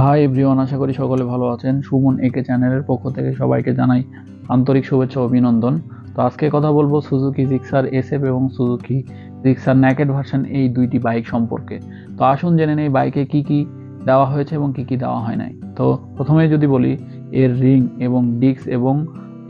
Hi everyone আশা করি সকলে ভালো আছেন। সুমন একে চ্যানেলের পক্ষ থেকে সবাইকে জানাই আন্তরিক শুভেচ্ছা অভিনন্দন। তো আজকে কথা বলব সুজুকি জিক্সার এসএফ এবং সুজুকি জিক্সার ন্যাকেট ভার্সন এই দুইটি বাইক সম্পর্কে। তো আসুন জেনে নেই বাইকে কি কি দেওয়া হয়েছে এবং কি কি দেওয়া হয় নাই। তো প্রথমে যদি বলি, এর রিং এবং ডিস্ক এবং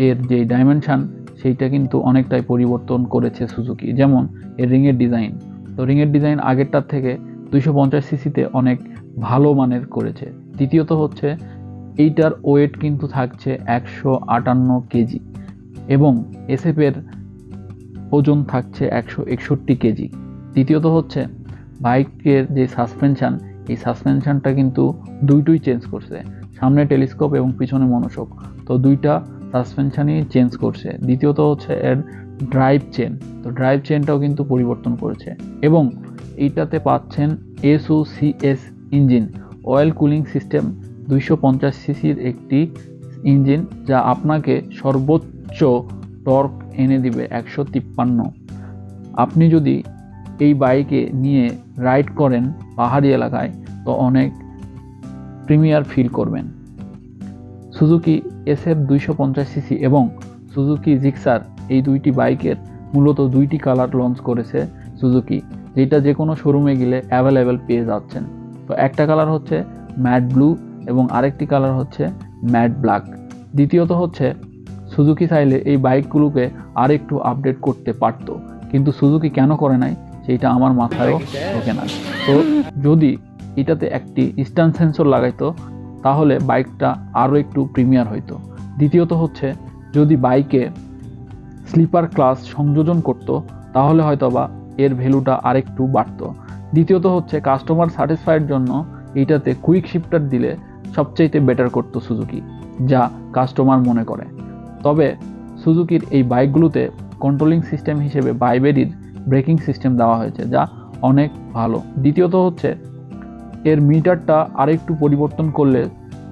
এর যে ডাইমেনশান সেইটা কিন্তু অনেকটাই পরিবর্তন করেছে সুজুকি যেমন, এর রিংয়ের ডিজাইন তো রিংয়ের ডিজাইন আগেরটার থেকে দুইশো পঞ্চাশ সিসিতে অনেক ভালো মানের করেছে। দ্বিতীয়ত হচ্ছে, এইটার ওয়েট কিন্তু থাকছে একশো আটান্ন কেজি এবং এসএফের ওজন থাকছে একশো একষট্টি কেজি। দ্বিতীয়ত হচ্ছে, বাইকের যে সাসপেনশন এই সাসপেনশনটা কিন্তু দুইটুই চেঞ্জ করছে। সামনে টেলিস্কোপ এবং পিছনে মনোশক তো দুইটা সাসপেনশনই চেঞ্জ করছে। দ্বিতীয়ত হচ্ছে এর ড্রাইভ চেন তো ড্রাইভ চেনটাও কিন্তু পরিবর্তন করেছে। এবং এইটাতে পাচ্ছেন SO CS engine. Oil cooling system দুইশো পঞ্চাশ সিসির একটি ইঞ্জিন যা আপনাকে সর্বোচ্চ টর্ক এনে দিবে একশো তিপ্পান্ন। আপনি যদি এই বাইকে নিয়ে রাইড করেন পাহাড়ি এলাকায়, তো অনেক প্রিমিয়ার ফিল করবেন। সুজুকি এসএফ দুইশো পঞ্চাশ সিসি এবং সুজুকি জিক্সার এই দুইটি বাইকের মূলত দুইটি কালার লঞ্চ করেছে সুজুকি, যেটা যে কোনো শোরুমে গেলে অ্যাভেলেবেল পেয়ে যাচ্ছেন। তো একটা কালার হচ্ছে ম্যাট ব্লু এবং আরেকটি কালার হচ্ছে ম্যাট ব্ল্যাক দ্বিতীয়ত হচ্ছে সুজুকি চাইলে এই বাইকগুলোকে আর একটু আপডেট করতে পারতো। কিন্তু সুজুকি কেন করে নাই সেইটা আমার মাথায়ও ঢোকে না। তো যদি এটাতে একটি স্ট্যান্ড সেন্সর লাগাইতো তাহলে বাইকটা আরও একটু প্রিমিয়ার হইতো। দ্বিতীয়ত হচ্ছে যদি বাইকে স্লিপার ক্লাস সংযোজন করত তাহলে হয়তো বা এর ভ্যালুটা আরেকটু বাড়তো। দ্বিতীয়ত হচ্ছে কাস্টমার স্যাটিসফাইয়ের জন্য এইটাতে কুইক শিফটার দিলে সবচাইতে বেটার করতো সুজুকি, যা কাস্টমার মনে করে। তবে সুজুকির এই বাইকগুলোতে কন্ট্রোলিং সিস্টেম হিসেবে বাইবেরির ব্রেকিং সিস্টেম দেওয়া হয়েছে, যা অনেক ভালো। দ্বিতীয়ত হচ্ছে এর মিটারটা আরেকটু পরিবর্তন করলে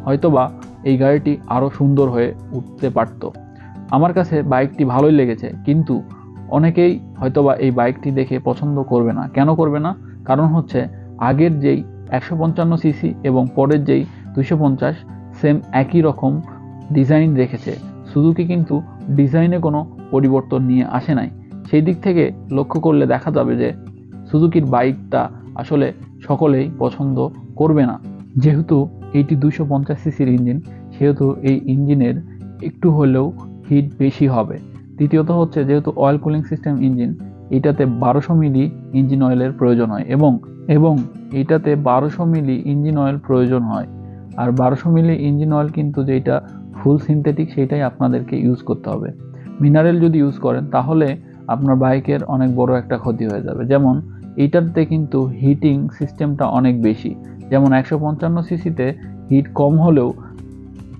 হয়তোবা এই গাড়িটি আরও সুন্দর হয়ে উঠতে পারতো। আমার কাছে বাইকটি ভালোই লেগেছে, কিন্তু অনেকেই হয়তোবা এই বাইকটি দেখে পছন্দ করবে না। কেন করবে না? কারণ হচ্ছে আগের যেই একশো পঞ্চান্ন সিসি এবং পরের যেই দুশো পঞ্চাশ সেম একই রকম ডিজাইন রেখেছে। সুজুকি কিন্তু ডিজাইনে কোনো পরিবর্তন নিয়ে আসে নাই। সেই দিক থেকে লক্ষ্য করলে দেখা যাবে যে সুজুকির বাইকটা আসলে সকলেই পছন্দ করবে না। যেহেতু এইটি দুশো পঞ্চাশ সিসির ইঞ্জিন, সেহেতু এই ইঞ্জিনের একটু হলেও হিট বেশি হবে। দ্বিতীয়ত হচ্ছে যেহেতু অয়েল কুলিং সিস্টেম ইঞ্জিন এটাতে বারোশো মিলি ইঞ্জিন অয়েলের প্রয়োজন হয় এবং এবং এটাতে বারোশো মিলি ইঞ্জিন অয়েল প্রয়োজন হয়। আর বারোশো মিলি ইঞ্জিন অয়েল কিন্তু যেটা ফুল সিনথেটিক সেইটাই আপনাদেরকে ইউজ করতে হবে। মিনারেল যদি ইউজ করেন তাহলে আপনার বাইকের অনেক বড় একটা ক্ষতি হয়ে যাবে। যেমন এইটাতে কিন্তু হিটিং সিস্টেমটা অনেক বেশি। যেমন একশো পঞ্চান্ন সিসিতে হিট কম হলেও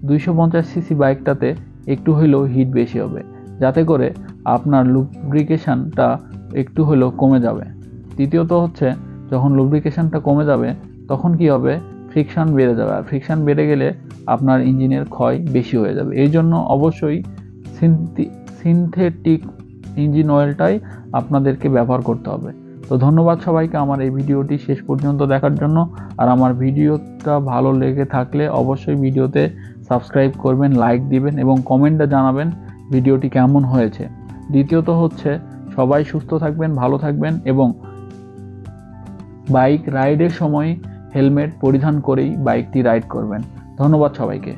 দুইশো পঞ্চাশ সিসি বাইকটাতে একটু হলেও হিট বেশি হবে। যাতে করে আপনার লুব্রিকেশনটা একটু হলেও কমে যাবে। তৃতীয়ত হচ্ছে, যখন লুব্রিকেশনটা কমে যাবে, তখন কি হবে? ফ্রিকশন বেড়ে যাবে। আর ফ্রিকশন বেড়ে গেলে আপনার ইঞ্জিনের ক্ষয় বেশি হয়ে যাবে। এই জন্য অবশ্যই সিনথেটিক ইঞ্জিন অয়েলটাই আপনাদেরকে ব্যবহার করতে হবে। তো ধন্যবাদ সবাইকে আমার এই ভিডিওটি শেষ পর্যন্ত দেখার জন্য। আর আমার ভিডিওটা ভালো লেগে থাকলে অবশ্যই ভিডিওতে সাবস্ক্রাইব করবেন লাইক দিবেন এবং কমেন্টে জানাবেন ভিডিওটি কেমন হয়েছে। দ্বিতীয়ত হচ্ছে সবাই সুস্থ থাকবেন, ভালো থাকবেন এবং বাইক রাইডের সময় হেলমেট পরিধান করেই বাইকটি রাইড করবেন। ধন্যবাদ সবাইকে।